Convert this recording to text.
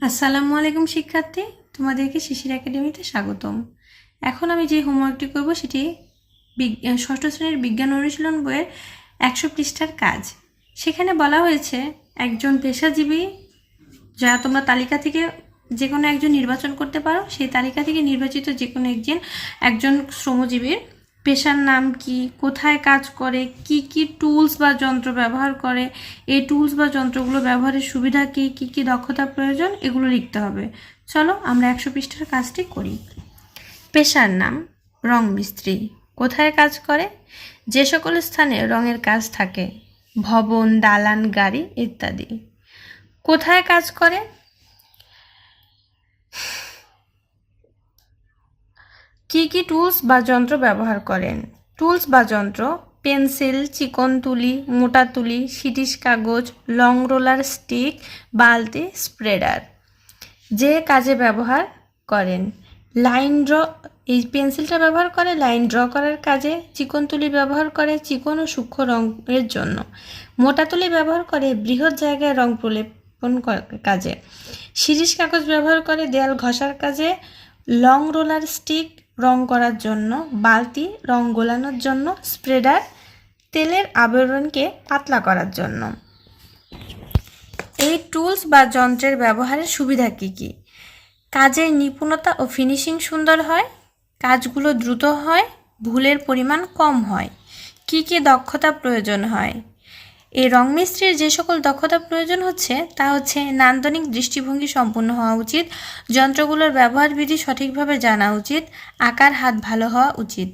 আসসালামু আলাইকুম, শিক্ষার্থী। তোমাদেরকে শিশির একাডেমিতে স্বাগতম। এখন আমি যে হোমওয়ার্কটি করব, সেটি ষষ্ঠ শ্রেণির বিজ্ঞান অনুশীলন বইয়ের একশো পৃষ্ঠার কাজ। সেখানে বলা হয়েছে, একজন পেশাজীবী, যা তোমরা তালিকা থেকে যে কোনো একজন নির্বাচন করতে পারো, সেই তালিকা থেকে নির্বাচিত যে কোনো একজন একজন শ্রমজীবীর পেশার নাম কি? কোথায় কাজ করে? কি কি টুলস বা যন্ত্র ব্যবহার করে? এই টুলস বা যন্ত্রগুলো ব্যবহারের সুবিধা কি? কি কি দক্ষতা প্রয়োজন? এগুলো লিখতে হবে। চলো আমরা একশো পৃষ্ঠার কাজটি করি। পেশার নাম রং মিস্ত্রি। কোথায় কাজ করে? যে সকল স্থানে রঙের কাজ থাকে। ভবন, দালান, গাড়ি ইত্যাদি। কোথায় কাজ করে? কি কি টুলস বা যন্ত্র ব্যবহার করেন? টুলস বা যন্ত্র? পেন্সিল চিকন তুলি, মোটা তুলি সিটিস কাগজ লং রোলার স্টিক বালতি স্প্রেডার যে কাজে ব্যবহার করেন। লাইন ড্র এই পেন্সিলটা ব্যবহার করে লাইন ড্র করার কাজে, চিকন তুলি ব্যবহার করে, চিকন ও সূক্ষ্ম রঙের জন্য। মোটা তুলি ব্যবহার করে, বৃহৎ জায়গায় রং প্রলেপন কাজে। সিরিজ কাগজ ব্যবহার করে, দেয়াল ঘষার কাজে লং রোলার স্টিক রং করার জন্য, বালতি রং গোলানোর জন্য, স্প্রেডার তেলের আবরণকে পাতলা করার জন্য। এই টুলস বা যন্ত্রের ব্যবহারের সুবিধা কী কী? কাজের নিপুণতা ও ফিনিশিং সুন্দর হয়, কাজগুলো দ্রুত হয়, ভুলের পরিমাণ কম হয়। কী কী দক্ষতা প্রয়োজন হয়? এই রং মিস্ত্রির যে সকল দক্ষতা প্রয়োজন হচ্ছে, তা হচ্ছে নান্দনিক দৃষ্টিভঙ্গি সম্পূর্ণ হওয়া উচিত, যন্ত্রগুলোর ব্যবহার বিধি সঠিকভাবে জানা উচিত, আকার হাত ভালো হওয়া উচিত।